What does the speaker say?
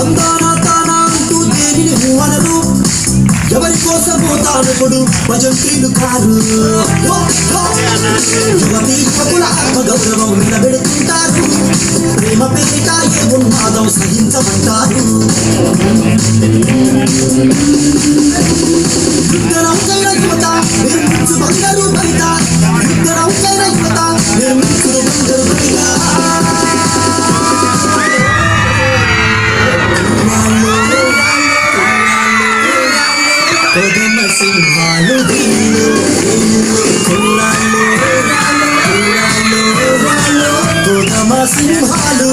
అందానా తానా అంటూ భజంత్రీలు కారు యువకుల ఆత్మగౌరవం కాలం సహించమంటారు యుద్ధరంకైన యువత నిర్మించు బంగారు బలిత యుద్ధరంకైన యువత నిర్మించు బంగారు బలిత సింహాలు